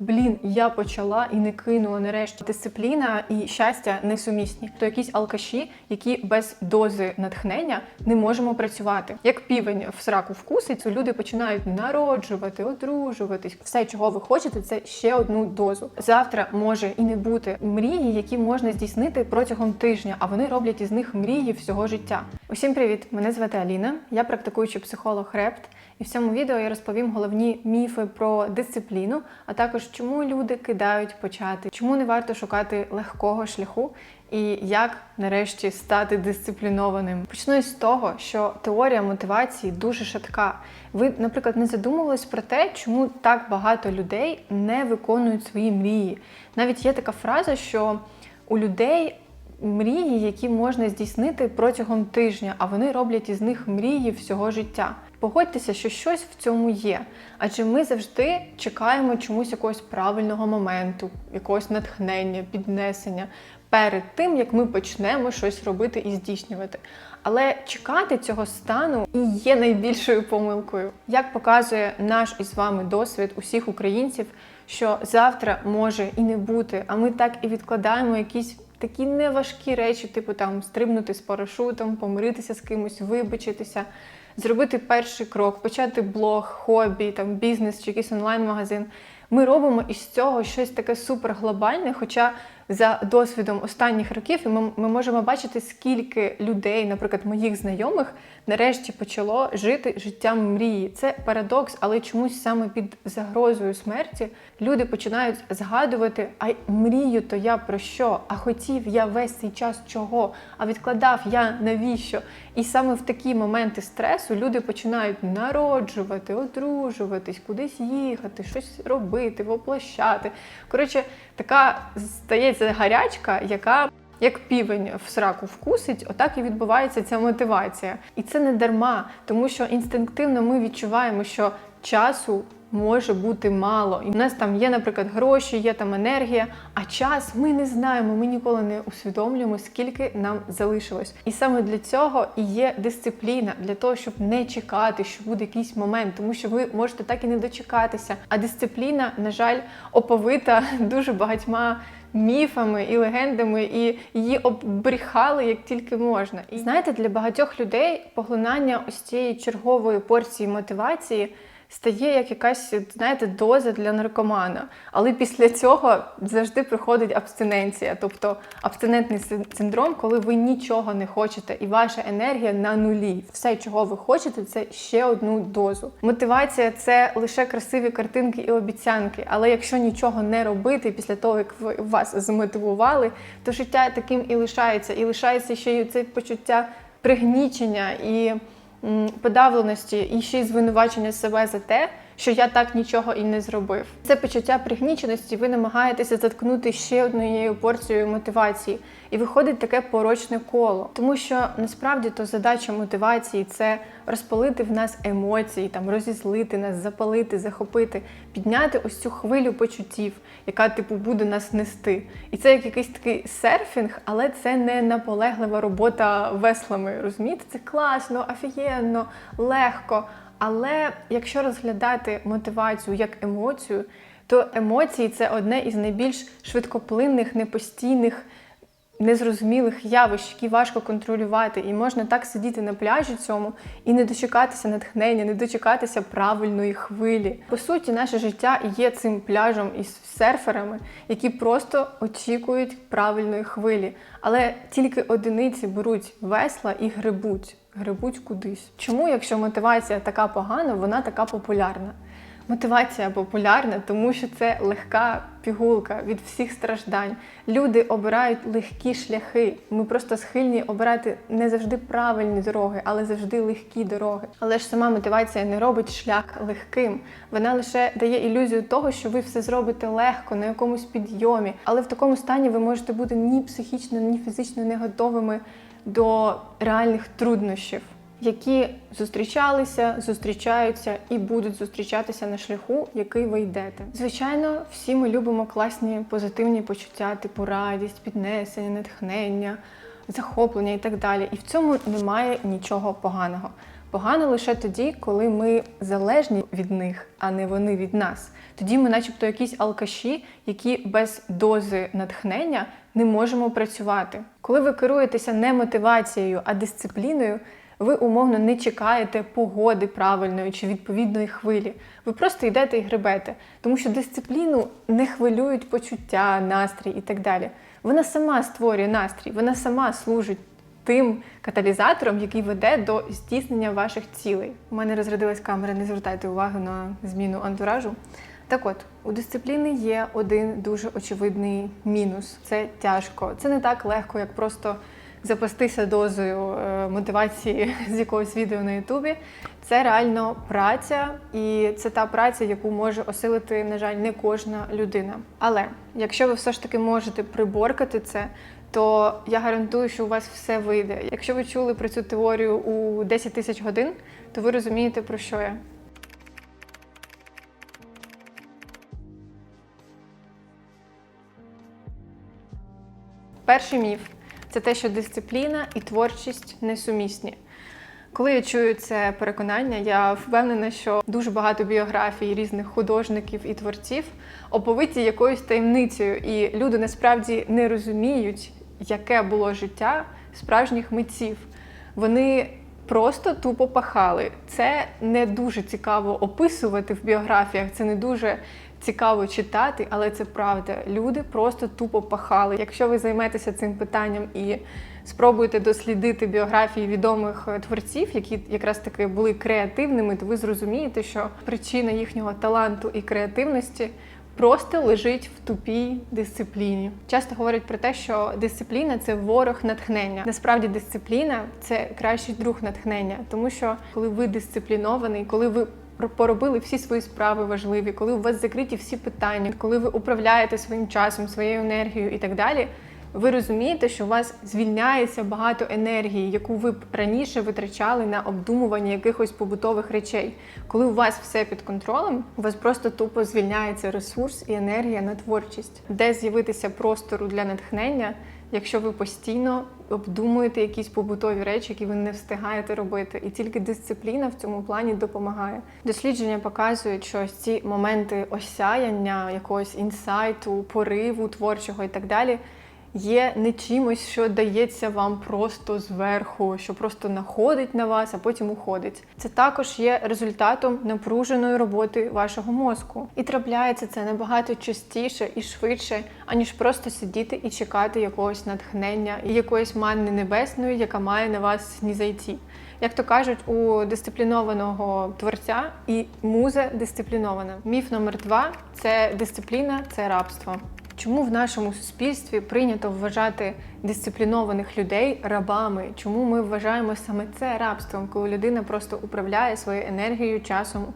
Блін, я почала і не кинула нарешті. Дисципліна і щастя несумісні. То якісь алкаші, які без дози натхнення не можемо працювати. Як півень в сраку вкусить, то люди починають народжувати, одружуватись. Все, чого ви хочете, це ще одну дозу. Завтра може і не бути мрії, які можна здійснити протягом тижня, а вони роблять із них мрії всього життя. Усім привіт! Мене звати Аліна. Я практикуючий психолог Репт. І в цьому відео я розповім головні міфи про дисципліну, а також чому люди кидають почати, чому не варто шукати легкого шляху і як нарешті стати дисциплінованим. Почну із того, що теорія мотивації дуже шатка. Ви, наприклад, не задумувались про те, чому так багато людей не виконують свої мрії. Навіть є така фраза, що у людей мрії, які можна здійснити протягом тижня, а вони роблять із них мрії всього життя. Погодьтеся, що щось в цьому є, адже ми завжди чекаємо чомусь якогось правильного моменту, якогось натхнення, піднесення перед тим, як ми почнемо щось робити і здійснювати. Але чекати цього стану і є найбільшою помилкою. Як показує наш із вами досвід усіх українців, що завтра може і не бути, а ми так і відкладаємо якісь такі неважкі речі, типу там стрибнути з парашутом, помиритися з кимось, вибачитися, зробити перший крок, почати блог, хобі, там бізнес чи якийсь онлайн-магазин. Ми робимо із цього щось таке суперглобальне, хоча за досвідом останніх років ми, ми можемо бачити, скільки людей, наприклад, моїх знайомих, нарешті почало жити життям мрії. Це парадокс, але чомусь саме під загрозою смерті люди починають згадувати: а мрію то я про що? А хотів я весь цей час чого? А відкладав я навіщо? І саме в такі моменти стресу люди починають народжувати, одружуватись, кудись їхати, щось робити, воплощати. Коротше, така стається гарячка, яка. Як півень в сраку вкусить, отак і відбувається ця мотивація. І це не дарма, тому що інстинктивно ми відчуваємо, що часу може бути мало. І в нас там є, наприклад, гроші, є там енергія, а час ми не знаємо, ми ніколи не усвідомлюємо, скільки нам залишилось. І саме для цього і є дисципліна, для того, щоб не чекати, що буде якийсь момент, тому що ви можете так і не дочекатися. А дисципліна, на жаль, оповита дуже багатьма міфами і легендами, і її оббріхали як тільки можна. І знаєте, для багатьох людей поглинання ось цієї чергової порції мотивації. Стає як якась, знаєте, доза для наркомана. Але після цього завжди приходить абстиненція, тобто абстинентний синдром, коли ви нічого не хочете, і ваша енергія на нулі. Все, чого ви хочете, це ще одну дозу. Мотивація це лише красиві картинки і обіцянки. Але якщо нічого не робити після того, як ви вас змотивували, то життя таким і лишається, і лишається ще й це почуття пригнічення і подавленості і ще й звинувачення себе за те, що я так нічого і не зробив. Це почуття пригніченості, ви намагаєтеся заткнути ще однією порцією мотивації, і виходить таке порочне коло. Тому що насправді то задача мотивації це розпалити в нас емоції, там розізлити нас, запалити, захопити, підняти ось цю хвилю почуттів, яка типу буде нас нести. І це як якийсь такий серфінг, але це не наполеглива робота веслами. Розумієте, це класно, офігенно, легко. Але якщо розглядати мотивацію як емоцію, то емоції це одне із найбільш швидкоплинних, непостійних, незрозумілих явищ, які важко контролювати. І можна так сидіти на пляжі цьому і не дочекатися натхнення, не дочекатися правильної хвилі. По суті, наше життя є цим пляжем із серферами, які просто очікують правильної хвилі. Але тільки одиниці беруть весла і грибуть грибуть кудись. Чому, якщо мотивація така погана, вона така популярна? Мотивація популярна, тому що це легка пігулка від всіх страждань. Люди обирають легкі шляхи. Ми просто схильні обирати не завжди правильні дороги, але завжди легкі дороги. Але ж сама мотивація не робить шлях легким. Вона лише дає ілюзію того, що ви все зробите легко, на якомусь підйомі. Але в такому стані ви можете бути ні психічно, ні фізично не готовими до реальних труднощів, які зустрічалися, зустрічаються і будуть зустрічатися на шляху, який ви йдете. Звичайно, всі ми любимо класні позитивні почуття, типу радість, піднесення, натхнення, захоплення і так далі. І в цьому немає нічого поганого. Погано лише тоді, коли ми залежні від них, а не вони від нас. Тоді ми, начебто, якісь алкаші, які без дози натхнення не можемо працювати. Коли ви керуєтеся не мотивацією, а дисципліною, ви умовно не чекаєте погоди правильної чи відповідної хвилі. Ви просто йдете і гребете, тому що дисципліну не хвилюють почуття, настрій і так далі. Вона сама створює настрій, вона сама служить тим каталізатором, який веде до здійснення ваших цілей. У мене розрядилась камера, не звертайте увагу на зміну антуражу. Так от, у дисципліни є один дуже очевидний мінус: це тяжко. Це не так легко, як просто запастися дозою е, мотивації з якогось відео на Ютубі. Це реально праця, і це та праця, яку може осилити, на жаль, не кожна людина. Але якщо ви все ж таки можете приборкати це, то я гарантую, що у вас все вийде. Якщо ви чули про цю теорію у 10 тисяч годин, то ви розумієте, про що я. Перший міф це те, що дисципліна і творчість несумісні. Коли я чую це переконання, я впевнена, що дуже багато біографій різних художників і творців оповиті якоюсь таємницею, і люди насправді не розуміють, яке було життя справжніх митців. Вони просто тупо пахали. Це не дуже цікаво описувати в біографіях, це не дуже цікаво читати, але це правда. Люди просто тупо пахали. Якщо ви займетеся цим питанням і спробуєте дослідити біографії відомих е, творців, які якраз таки були креативними, то ви зрозумієте, що причина їхнього таланту і креативності. Просто лежить в тупій дисципліні. Часто говорять про те, що дисципліна це ворог натхнення. Насправді, дисципліна це кращий друг натхнення, тому що коли ви дисциплінований, коли ви поробили всі свої справи важливі, коли у вас закриті всі питання, коли ви управляєте своїм часом, своєю енергією і так далі. Ви розумієте, що у вас звільняється багато енергії, яку ви б раніше витрачали на обдумування якихось побутових речей. Коли у вас все під контролем, у вас просто тупо звільняється ресурс і енергія на творчість, де з'явитися простору для натхнення, якщо ви постійно обдумуєте якісь побутові речі, які ви не встигаєте робити, і тільки дисципліна в цьому плані допомагає. Дослідження показують, що ці моменти осяяння, якогось інсайту, пориву творчого і так далі є не чимось, що дається вам просто зверху, що просто находить на вас, а потім уходить. Це також є результатом напруженої роботи вашого мозку. І трапляється це набагато частіше і швидше, аніж просто сидіти і чекати якогось натхнення і якоїсь манни небесної, яка має на вас зайти. Як то кажуть, у дисциплінованого творця і муза дисциплінована. Міф номер два це дисципліна, це рабство. Чому в нашому суспільстві прийнято вважати дисциплінованих людей рабами? Чому ми вважаємо саме це рабством, коли людина просто управляє своєю енергією, часом,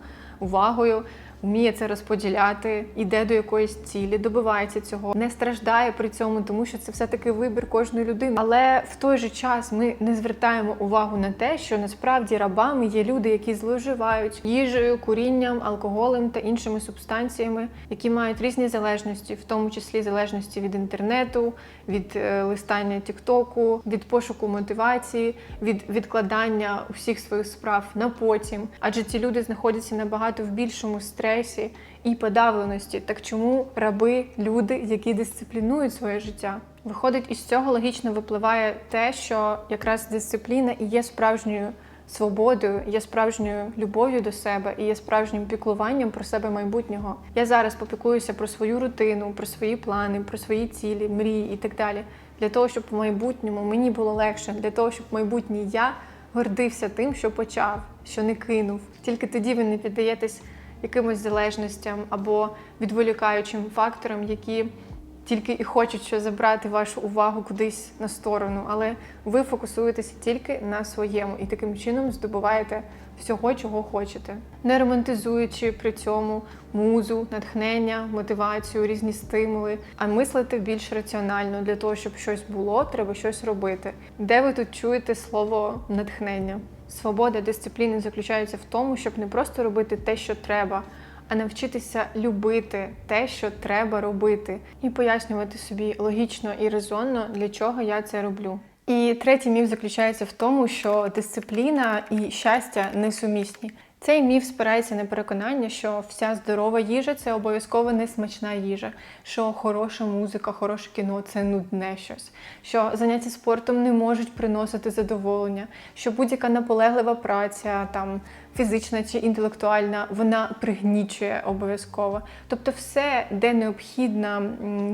увагою? Вміє це розподіляти, іде до якоїсь цілі, добивається цього, не страждає при цьому, тому що це все таки вибір кожної людини. Але в той же час ми не звертаємо увагу на те, що насправді рабами є люди, які зловживають їжею, курінням, алкоголем та іншими субстанціями, які мають різні залежності, в тому числі залежності від інтернету, від е, листання тіктоку, від пошуку мотивації, від відкладання усіх своїх справ на потім. Адже ці люди знаходяться набагато в більшому стресі стресі і подавленості. Так чому раби, люди, які дисциплінують своє життя? Виходить, із цього логічно випливає те, що якраз дисципліна і є справжньою свободою, є справжньою любов'ю до себе і є справжнім піклуванням про себе майбутнього. Я зараз попікуюся про свою рутину, про свої плани, про свої цілі, мрії і так далі. Для того, щоб в майбутньому мені було легше, для того, щоб майбутній я гордився тим, що почав, що не кинув. Тільки тоді ви не піддаєтесь якимось залежностям або відволікаючим факторам, які тільки і хочуть що забрати вашу увагу кудись на сторону, але ви фокусуєтеся тільки на своєму і таким чином здобуваєте всього, чого хочете, не романтизуючи при цьому музу, натхнення, мотивацію, різні стимули, а мислити більш раціонально для того, щоб щось було, треба щось робити. Де ви тут чуєте слово натхнення? Свобода дисципліни заключається в тому, щоб не просто робити те, що треба, а навчитися любити те, що треба робити, і пояснювати собі логічно і резонно, для чого я це роблю. І третій міф заключається в тому, що дисципліна і щастя несумісні. Цей міф спирається на переконання, що вся здорова їжа це обов'язково не смачна їжа, що хороша музика, хороше кіно це нудне щось, що заняття спортом не можуть приносити задоволення, що будь-яка наполеглива праця, там фізична чи інтелектуальна, вона пригнічує обов'язково. Тобто, все, де необхідна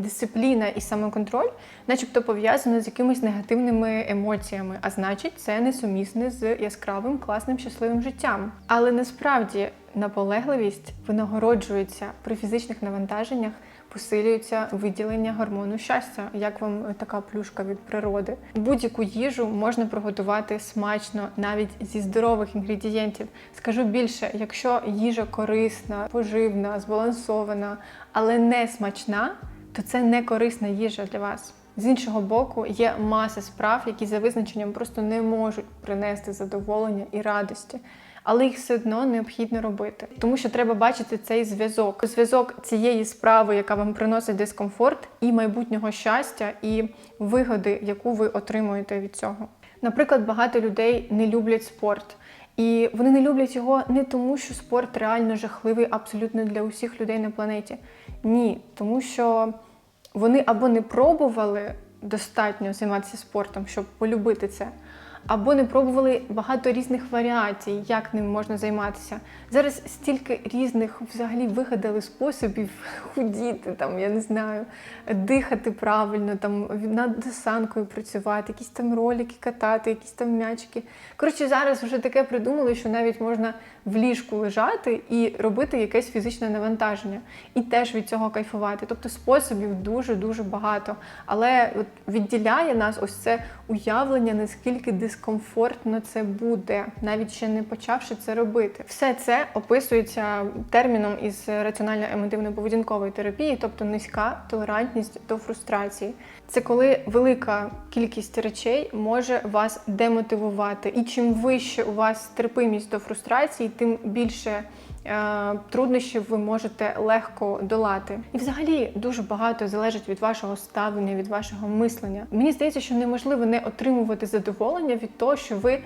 дисципліна і самоконтроль, начебто пов'язано з якимись негативними емоціями, а значить, це несумісне з яскравим, класним, щасливим життям. Але насправді наполегливість винагороджується при фізичних навантаженнях. Посилюється виділення гормону щастя, як вам така плюшка від природи. Будь-яку їжу можна приготувати смачно, навіть зі здорових інгредієнтів. Скажу більше, якщо їжа корисна, поживна, збалансована, але не смачна, то це не корисна їжа для вас. З іншого боку, є маса справ, які за визначенням просто не можуть принести задоволення і радості. Але їх все одно необхідно робити, тому що треба бачити цей зв'язок. Зв'язок цієї справи, яка вам приносить дискомфорт, і майбутнього щастя, і вигоди, яку ви отримуєте від цього. Наприклад, багато людей не люблять спорт. І вони не люблять його не тому, що спорт реально жахливий абсолютно для усіх людей на планеті. Ні, тому що вони або не пробували достатньо займатися спортом, щоб полюбити це, або не пробували багато різних варіацій, як ним можна займатися. Зараз стільки різних взагалі вигадали способів худіти, там я не знаю, дихати правильно, там над десанкою працювати, якісь там ролики катати, якісь там м'ячики. Коротше, зараз вже таке придумали, що навіть можна в ліжку лежати і робити якесь фізичне навантаження, і теж від цього кайфувати. Тобто способів дуже дуже багато. Але от відділяє нас ось це уявлення, наскільки дискомфортно це буде, навіть ще не почавши це робити. Все це описується терміном із раціонально-емотивно-поведінкової терапії, тобто низька толерантність до фрустрації. Це коли велика кількість речей може вас демотивувати, і чим вище у вас терпимість до фрустрації, тим більше е, труднощів ви можете легко долати. І взагалі дуже багато залежить від вашого ставлення, від вашого мислення. Мені здається, що неможливо не отримувати задоволення від того, що ви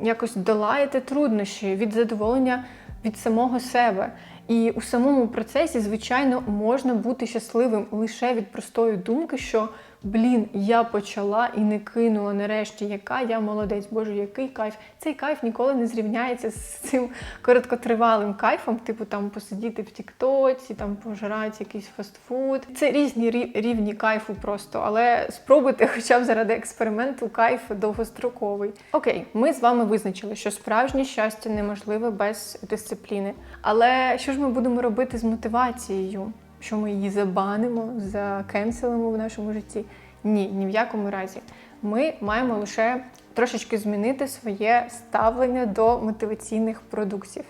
якось долаєте труднощі, від задоволення від самого себе. І у самому процесі, звичайно, можна бути щасливим лише від простої думки, що блін, я почала і не кинула нарешті, яка я молодець, боже, який кайф. Цей кайф ніколи не зрівняється з цим короткотривалим кайфом, типу там посидіти в Тіктоці, там пожирати якийсь фастфуд. Це різні рівні кайфу просто, але спробуйте, хоча б заради експерименту, кайф довгостроковий. Окей, ми з вами визначили, що справжнє щастя неможливе без дисципліни. Але що ж ми будемо робити з мотивацією? Що ми її забанимо, закенселимо в нашому житті? Ні, ні в якому разі. Ми маємо лише трошечки змінити своє ставлення до мотиваційних продуктів.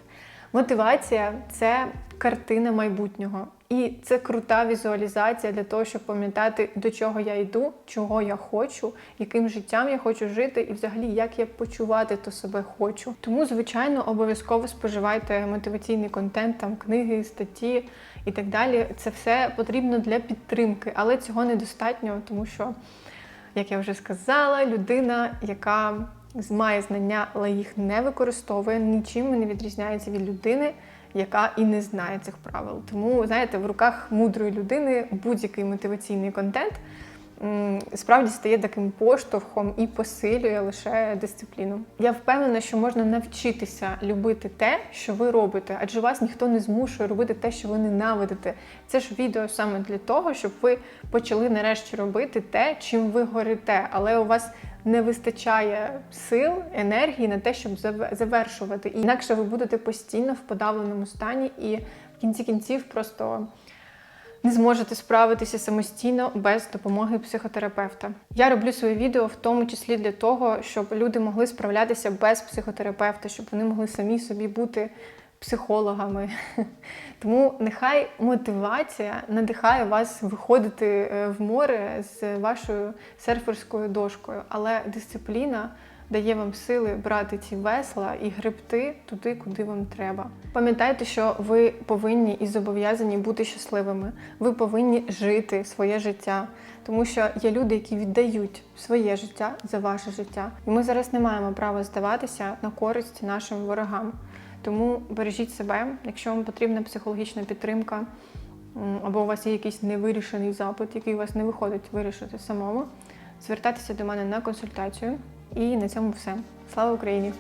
Мотивація це картина майбутнього. І це крута візуалізація для того, щоб пам'ятати, до чого я йду, чого я хочу, яким життям я хочу жити, і взагалі як я почувати то себе хочу. Тому, звичайно, обов'язково споживайте мотиваційний контент, там книги, статті і так далі. Це все потрібно для підтримки, але цього недостатньо, тому що, як я вже сказала, людина, яка має знання, але їх не використовує, нічим не відрізняється від людини, яка і не знає цих правил. Тому, знаєте, в руках мудрої людини будь-який мотиваційний контент справді стає таким поштовхом і посилює лише дисципліну. Я впевнена, що можна навчитися любити те, що ви робите, адже вас ніхто не змушує робити те, що ви ненавидите. Це ж відео саме для того, щоб ви почали нарешті робити те, чим ви горите, але у вас не вистачає сил, енергії на те, щоб завершувати. І інакше ви будете постійно в подавленому стані і в кінці кінців просто не зможете справитися самостійно без допомоги психотерапевта. Я роблю свої відео в тому числі для того, щоб люди могли справлятися без психотерапевта, щоб вони могли самі собі бути психологами. Тому нехай мотивація надихає вас виходити е, в море з вашою серферською дошкою, але дисципліна дає вам сили брати ці весла і гребти туди, куди вам треба. Пам'ятайте, що ви повинні і зобов'язані бути щасливими. Ви повинні жити своє життя, тому що є люди, які віддають своє життя за ваше життя. І ми зараз не маємо права здаватися на користь нашим ворогам. Тому бережіть себе, якщо вам потрібна психологічна підтримка, або у вас є якийсь невирішений запит, який у вас не виходить вирішити самому, звертайтеся до мене на консультацію. І на цьому все. Слава Україні!